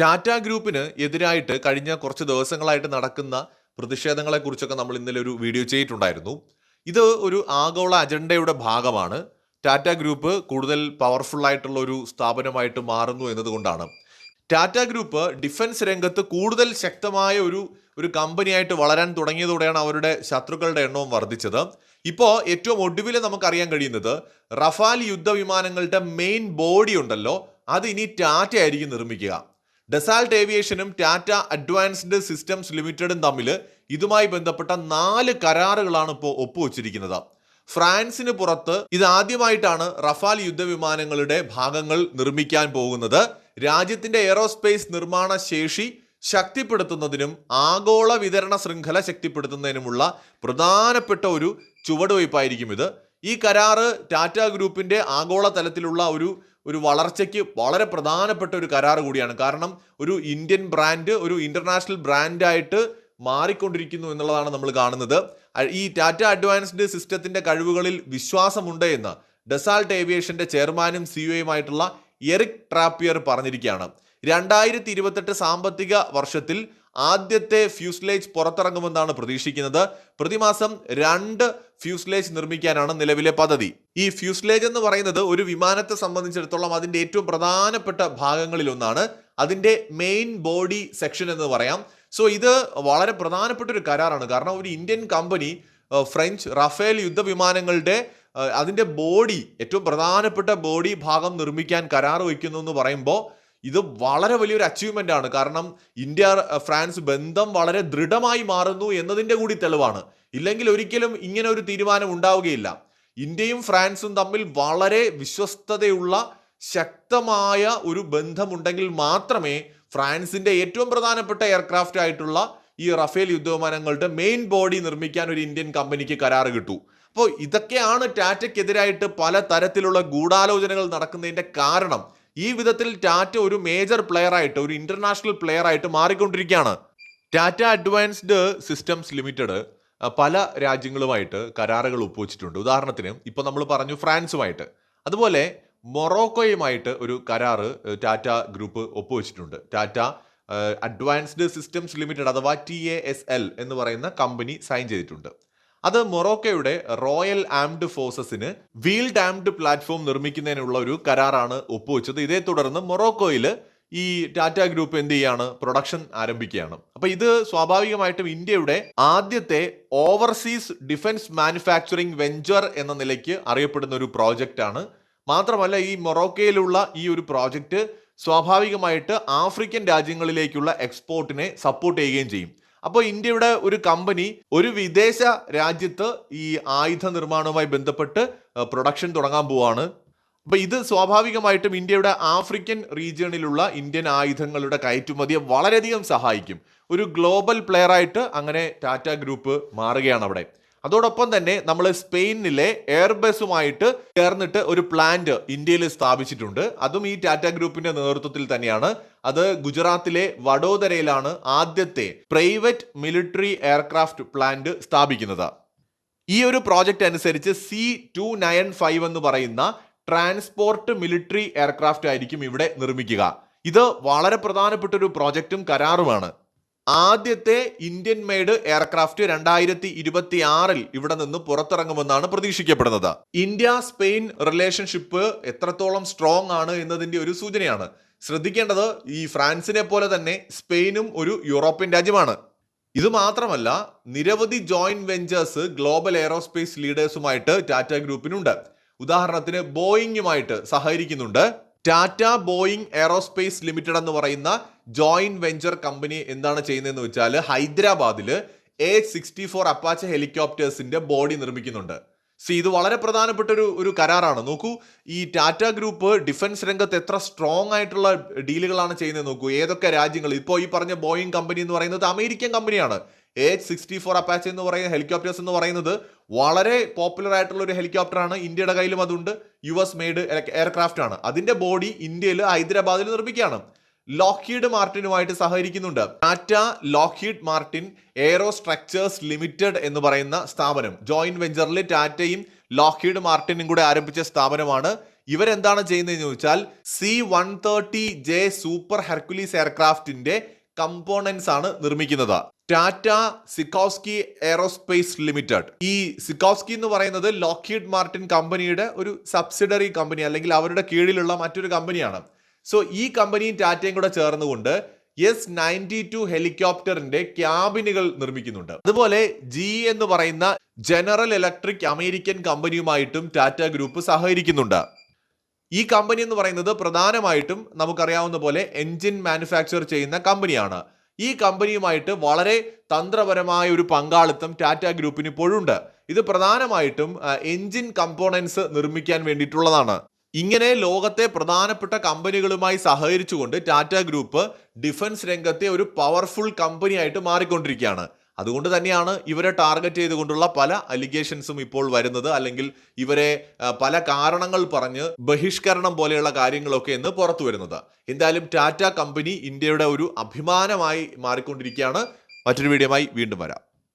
ടാറ്റ ഗ്രൂപ്പിന് എതിരായിട്ട് കഴിഞ്ഞ കുറച്ച് ദിവസങ്ങളായിട്ട് നടക്കുന്ന പ്രതിഷേധങ്ങളെക്കുറിച്ചൊക്കെ നമ്മൾ ഇന്നലെ ഒരു വീഡിയോ ചെയ്തിട്ടുണ്ടായിരുന്നു. ഇത് ഒരു ആഗോള അജണ്ടയുടെ ഭാഗമാണ്. ടാറ്റ ഗ്രൂപ്പ് കൂടുതൽ പവർഫുൾ ആയിട്ടുള്ള ഒരു സ്ഥാപനമായിട്ട് മാറുന്നു എന്നതുകൊണ്ടാണ്. ടാറ്റ ഗ്രൂപ്പ് ഡിഫൻസ് രംഗത്ത് കൂടുതൽ ശക്തമായ ഒരു ഒരു കമ്പനിയായിട്ട് വളരാൻ തുടങ്ങിയതോടെയാണ് അവരുടെ ശത്രുക്കളുടെ എണ്ണവും വർദ്ധിച്ചത്. ഇപ്പോൾ ഏറ്റവും ഒടുവിൽ നമുക്കറിയാൻ കഴിയുന്നത് റഫാൽ യുദ്ധവിമാനങ്ങളുടെ മെയിൻ ബോഡി ഉണ്ടല്ലോ. അത് ഇനി ടാറ്റ ആയിരിക്കും നിർമ്മിക്കുക. ഡെസാൾട്ട് ഏവിയേഷനും ടാറ്റ അഡ്വാൻസ്ഡ് സിസ്റ്റംസ് ലിമിറ്റഡും തമ്മിൽ ഇതുമായി ബന്ധപ്പെട്ട നാല് കരാറുകളാണ് ഇപ്പോൾ ഒപ്പുവച്ചിരിക്കുന്നത്. ഫ്രാൻസിന് പുറത്ത് ഇതാദ്യമായിട്ടാണ് റഫാൽ യുദ്ധവിമാനങ്ങളുടെ ഭാഗങ്ങൾ നിർമ്മിക്കാൻ പോകുന്നത്. രാജ്യത്തിന്റെ എയറോസ്പേസ് നിർമ്മാണ ശേഷി ശക്തിപ്പെടുത്തുന്നതിനും ആഗോള വിതരണ ശൃംഖല ശക്തിപ്പെടുത്തുന്നതിനുമുള്ള പ്രധാനപ്പെട്ട ഒരു ചുവടുവയ്പായിരിക്കും ഇത്. ഈ കരാറ് ടാറ്റ ഗ്രൂപ്പിന്റെ ആഗോള തലത്തിലുള്ള ഒരു ഒരു വളർച്ചയ്ക്ക് വളരെ പ്രധാനപ്പെട്ട ഒരു കരാർ കൂടിയാണ്. കാരണം ഒരു ഇന്ത്യൻ ബ്രാൻഡ് ഒരു ഇന്റർനാഷണൽ ബ്രാൻഡായിട്ട് മാറിക്കൊണ്ടിരിക്കുന്നു എന്നുള്ളതാണ് നമ്മൾ കാണുന്നത്. ഈ ടാറ്റ അഡ്വാൻസ്ഡ് സിസ്റ്റത്തിന്റെ കഴിവുകളിൽ വിശ്വാസമുണ്ട് എന്ന് ഡെസാൾട്ട് ഏവിയേഷന്റെ ചെയർമാനും സിഇഒയുമായിട്ടുള്ള എറിക് ട്രാപ്പിയർ പറഞ്ഞിരിക്കുകയാണ്. രണ്ടായിരത്തി ഇരുപത്തെട്ട് സാമ്പത്തിക വർഷത്തിൽ ആദ്യത്തെ ഫ്യൂസ്ലേജ് പുറത്തിറങ്ങുമെന്നാണ് പ്രതീക്ഷിക്കുന്നത്. പ്രതിമാസം രണ്ട് ഫ്യൂസ്ലേജ് നിർമ്മിക്കാനാണ് നിലവിലെ പദ്ധതി. ഈ ഫ്യൂസ്ലേജ് എന്ന് പറയുന്നത് ഒരു വിമാനത്തെ സംബന്ധിച്ചിടത്തോളം അതിന്റെ ഏറ്റവും പ്രധാനപ്പെട്ട ഭാഗങ്ങളിൽ ഒന്നാണ്. അതിന്റെ മെയിൻ ബോഡി സെക്ഷൻ എന്ന് പറയാം. സോ ഇത് വളരെ പ്രധാനപ്പെട്ട ഒരു കരാറാണ്. കാരണം ഒരു ഇന്ത്യൻ കമ്പനി ഫ്രഞ്ച് റഫേൽ യുദ്ധവിമാനങ്ങളുടെ വിമാനങ്ങളുടെ അതിന്റെ ബോഡി ഏറ്റവും പ്രധാനപ്പെട്ട ബോഡി ഭാഗം നിർമ്മിക്കാൻ കരാർ വയ്ക്കുന്നു എന്ന് പറയുമ്പോൾ ഇത് വളരെ വലിയൊരു അച്ചീവ്മെന്റ് ആണ്. കാരണം ഇന്ത്യ ഫ്രാൻസ് ബന്ധം വളരെ ദൃഢമായി മാറുന്നു എന്നതിന്റെ കൂടി തെളിവാണ്. ഇല്ലെങ്കിൽ ഒരിക്കലും ഇങ്ങനെ ഒരു തീരുമാനം ഉണ്ടാവുകയില്ല. ഇന്ത്യയും ഫ്രാൻസും തമ്മിൽ വളരെ വിശ്വസ്തതയുള്ള ശക്തമായ ഒരു ബന്ധമുണ്ടെങ്കിൽ മാത്രമേ ഫ്രാൻസിന്റെ ഏറ്റവും പ്രധാനപ്പെട്ട എയർക്രാഫ്റ്റ് ആയിട്ടുള്ള ഈ റഫേൽ യുദ്ധവിമാനങ്ങളുടെ മെയിൻ ബോഡി നിർമ്മിക്കാൻ ഒരു ഇന്ത്യൻ കമ്പനിക്ക് കരാറ് കിട്ടു. അപ്പോൾ ഇതൊക്കെയാണ് ടാറ്റയ്ക്കെതിരായിട്ട് പല തരത്തിലുള്ള ഗൂഢാലോചനകൾ നടക്കുന്നതിന്റെ കാരണം. ഈ വിധത്തിൽ ടാറ്റ ഒരു മേജർ പ്ലെയർ ആയിട്ട് ഒരു ഇന്റർനാഷണൽ പ്ലെയർ ആയിട്ട് മാറിക്കൊണ്ടിരിക്കുകയാണ്. ടാറ്റ അഡ്വാൻസ്ഡ് സിസ്റ്റംസ് ലിമിറ്റഡ് പല രാജ്യങ്ങളുമായിട്ട് കരാറുകൾ ഒപ്പുവെച്ചിട്ടുണ്ട്. ഉദാഹരണത്തിന് ഇപ്പോൾ നമ്മൾ പറഞ്ഞു ഫ്രാൻസുമായിട്ട്. അതുപോലെ മൊറോക്കോയുമായിട്ട് ഒരു കരാറ് ടാറ്റ ഗ്രൂപ്പ് ഒപ്പുവെച്ചിട്ടുണ്ട്. ടാറ്റ അഡ്വാൻസ്ഡ് സിസ്റ്റംസ് ലിമിറ്റഡ് അഥവാ ടി എ എസ് എൽ എന്ന് പറയുന്ന കമ്പനി സൈൻ ചെയ്തിട്ടുണ്ട്. അത് മൊറോക്കയുടെ റോയൽ ആംഡ് ഫോഴ്സസിന് വീൽഡ് ആംഡ് പ്ലാറ്റ്ഫോം നിർമ്മിക്കുന്നതിനുള്ള ഒരു കരാറാണ് ഒപ്പുവെച്ചത്. ഇതേ തുടർന്ന് മൊറോക്കോയിൽ ഈ ടാറ്റ ഗ്രൂപ്പ് എന്ത് ചെയ്യാണ്? പ്രൊഡക്ഷൻ ആരംഭിക്കുകയാണ്. അപ്പൊ ഇത് സ്വാഭാവികമായിട്ടും ഇന്ത്യയുടെ ആദ്യത്തെ ഓവർസീസ് ഡിഫൻസ് മാനുഫാക്ചറിംഗ് വെഞ്ചർ എന്ന നിലയ്ക്ക് അറിയപ്പെടുന്ന ഒരു പ്രോജക്റ്റ് ആണ്. മാത്രമല്ല ഈ മൊറോക്കയിലുള്ള ഈ ഒരു പ്രോജക്റ്റ് സ്വാഭാവികമായിട്ട് ആഫ്രിക്കൻ രാജ്യങ്ങളിലേക്കുള്ള എക്സ്പോർട്ടിനെ സപ്പോർട്ട് ചെയ്യുകയും ചെയ്യും. അപ്പോൾ ഇന്ത്യയുടെ ഒരു കമ്പനി ഒരു വിദേശ രാജ്യത്ത് ഈ ആയുധ നിർമ്മാണവുമായി ബന്ധപ്പെട്ട് പ്രൊഡക്ഷൻ തുടങ്ങാൻ പോവാണ്. അപ്പൊ ഇത് സ്വാഭാവികമായിട്ടും ഇന്ത്യയുടെ ആഫ്രിക്കൻ റീജിയണിലുള്ള ഇന്ത്യൻ ആയുധങ്ങളുടെ കയറ്റുമതിയെ വളരെയധികം സഹായിക്കും. ഒരു ഗ്ലോബൽ പ്ലെയർ ആയിട്ട് അങ്ങനെ ടാറ്റ ഗ്രൂപ്പ് മാറുകയാണ് അവിടെ. അതോടൊപ്പം തന്നെ നമ്മൾ സ്പെയിനിലെ എയർബസുമായിട്ട് ചേർന്നിട്ട് ഒരു പ്ലാന്റ് ഇന്ത്യയിൽ സ്ഥാപിച്ചിട്ടുണ്ട്. അതും ഈ ടാറ്റ ഗ്രൂപ്പിന്റെ നേതൃത്വത്തിൽ തന്നെയാണ്. അത് ഗുജറാത്തിലെ വഡോദരയിലാണ് ആദ്യത്തെ പ്രൈവറ്റ് മിലിറ്ററി എയർക്രാഫ്റ്റ് പ്ലാന്റ് സ്ഥാപിക്കുന്നത്. ഈ ഒരു പ്രോജക്റ്റ് അനുസരിച്ച് സി ടു നയൻ ഫൈവ് എന്ന് പറയുന്ന ട്രാൻസ്പോർട്ട് മിലിറ്ററി എയർക്രാഫ്റ്റ് ആയിരിക്കും ഇവിടെ നിർമ്മിക്കുക. ഇത് വളരെ പ്രധാനപ്പെട്ട ഒരു പ്രോജക്റ്റും കരാറുമാണ്. ആദ്യത്തെ ഇന്ത്യൻ മെയ്ഡ് എയർക്രാഫ്റ്റ് രണ്ടായിരത്തി ഇരുപത്തി ആറിൽ ഇവിടെ നിന്ന് പുറത്തിറങ്ങുമെന്നാണ് പ്രതീക്ഷിക്കപ്പെടുന്നത്. ഇന്ത്യ സ്പെയിൻ റിലേഷൻഷിപ്പ് എത്രത്തോളം സ്ട്രോങ് ആണ് എന്നതിന്റെ ഒരു സൂചനയാണ്. ശ്രദ്ധിക്കേണ്ടത് ഈ ഫ്രാൻസിനെ പോലെ തന്നെ സ്പെയിനും ഒരു യൂറോപ്യൻ രാജ്യമാണ്. ഇത് മാത്രമല്ല നിരവധി ജോയിന്റ് വെഞ്ചേഴ്സ് ഗ്ലോബൽ എയറോസ്പേസ് ലീഡേഴ്സുമായിട്ട് ടാറ്റ ഗ്രൂപ്പിനുണ്ട് ഉദാഹരണത്തിന് ബോയിങ്ങുമായിട്ട് സഹകരിക്കുന്നുണ്ട്. ടാറ്റ ബോയിങ് എയറോസ്പേസ് ലിമിറ്റഡ് എന്ന് പറയുന്ന ജോയിന്റ് വെഞ്ചർ കമ്പനി എന്താണ് ചെയ്യുന്നതെന്ന് വെച്ചാൽ ഹൈദരാബാദിൽ എ സിക്സ്റ്റി ഫോർ അപ്പാച്ച ഹെലികോപ്റ്റേഴ്സിന്റെ ബോഡി നിർമ്മിക്കുന്നുണ്ട്. സി ഇത് വളരെ പ്രധാനപ്പെട്ട ഒരു ഒരു കരാറാണ്. നോക്കൂ ഈ ടാറ്റ ഗ്രൂപ്പ് ഡിഫൻസ് രംഗത്ത് എത്ര സ്ട്രോങ് ആയിട്ടുള്ള ഡീലുകളാണ് ചെയ്യുന്നത് നോക്കൂ. ഏതൊക്കെ രാജ്യങ്ങൾ ഇപ്പോൾ ഈ പറഞ്ഞ ബോയിങ് കമ്പനി എന്ന് പറയുന്നത് അമേരിക്കൻ കമ്പനിയാണ്. എച്ച് സിക്സ്റ്റി ഫോർ അപ്പാച്ച് എന്ന് പറയുന്ന ഹെലികോപ്റ്റേഴ്സ് എന്ന് പറയുന്നത് വളരെ പോപ്പുലർ ആയിട്ടുള്ള ഒരു ഹെലികോപ്റ്ററാണ് ഇന്ത്യയുടെ കയ്യിലും അതുണ്ട്. യു എസ് മെയ്ഡ് എയർക്രാഫ്റ്റ് ആണ്. അതിന്റെ ബോഡി ഇന്ത്യയിൽ ഹൈദരാബാദിൽ നിർമ്മിക്കുകയാണ്. ലോക്കീഡ് മാർട്ടിനുമായിട്ട് സഹകരിക്കുന്നുണ്ട്. Tata Lockheed Martin aero structures limited എന്ന് പറയുന്ന സ്ഥാപനം. ജോയിന്റ് വെഞ്ചറിൽ ടാറ്റയും ലോക്കീഡ് മാർട്ടിനും കൂടെ ആരംഭിച്ച സ്ഥാപനമാണ്. ഇവരെന്താണ് ചെയ്യുന്നതെന്ന് ചോദിച്ചാൽ C one thirty J super Hercules എയർക്രാഫ്റ്റിന്റെ components ആണ് നിർമ്മിക്കുന്നത്. Tata Sikorsky aerospace limited. ഈ സിക്കോസ്കി എന്ന് പറയുന്നത് ലോക്കീഡ് മാർട്ടിൻ കമ്പനിയുടെ ഒരു സബ്സിഡറി കമ്പനി അല്ലെങ്കിൽ അവരുടെ കീഴിലുള്ള മറ്റൊരു കമ്പനിയാണ്. സോ ഈ കമ്പനിയും ടാറ്റയും കൂടെ ചേർന്നുകൊണ്ട് എസ് നയന്റി ടു ഹെലികോപ്റ്ററിന്റെ ക്യാബിനുകൾ നിർമ്മിക്കുന്നുണ്ട്. അതുപോലെ ജി എന്ന് പറയുന്ന ജനറൽ ഇലക്ട്രിക് അമേരിക്കൻ കമ്പനിയുമായിട്ടും ടാറ്റ ഗ്രൂപ്പ് സഹകരിക്കുന്നുണ്ട്. ഈ കമ്പനി എന്ന് പറയുന്നത് പ്രധാനമായിട്ടും നമുക്കറിയാവുന്ന പോലെ എൻജിൻ മാനുഫാക്ചർ ചെയ്യുന്ന കമ്പനിയാണ്. ഈ കമ്പനിയുമായിട്ട് വളരെ തന്ത്രപരമായ ഒരു പങ്കാളിത്തം ടാറ്റ ഗ്രൂപ്പിന് ഇപ്പോഴുണ്ട്. ഇത് പ്രധാനമായിട്ടും എൻജിൻ കമ്പോണൻസ് നിർമ്മിക്കാൻ വേണ്ടിയിട്ടുള്ളതാണ്. ഇങ്ങനെ ലോകത്തെ പ്രധാനപ്പെട്ട കമ്പനികളുമായി സഹകരിച്ചുകൊണ്ട് ടാറ്റ ഗ്രൂപ്പ് ഡിഫൻസ് രംഗത്തെ ഒരു പവർഫുൾ കമ്പനിയായിട്ട് മാറിക്കൊണ്ടിരിക്കുകയാണ്. അതുകൊണ്ട് തന്നെയാണ് ഇവരെ ടാർഗറ്റ് ചെയ്തുകൊണ്ടുള്ള പല അലിഗേഷൻസും ഇപ്പോൾ വരുന്നത്. അല്ലെങ്കിൽ ഇവരെ പല കാരണങ്ങൾ പറഞ്ഞ് ബഹിഷ്കരണം പോലെയുള്ള കാര്യങ്ങളൊക്കെ എന്ന് പുറത്തു വരുന്നത്. എന്തായാലും ടാറ്റ കമ്പനി ഇന്ത്യയുടെ ഒരു അഭിമാനമായി മാറിക്കൊണ്ടിരിക്കുകയാണ്. മറ്റൊരു വീഡിയോയുമായി വീണ്ടും വരാം.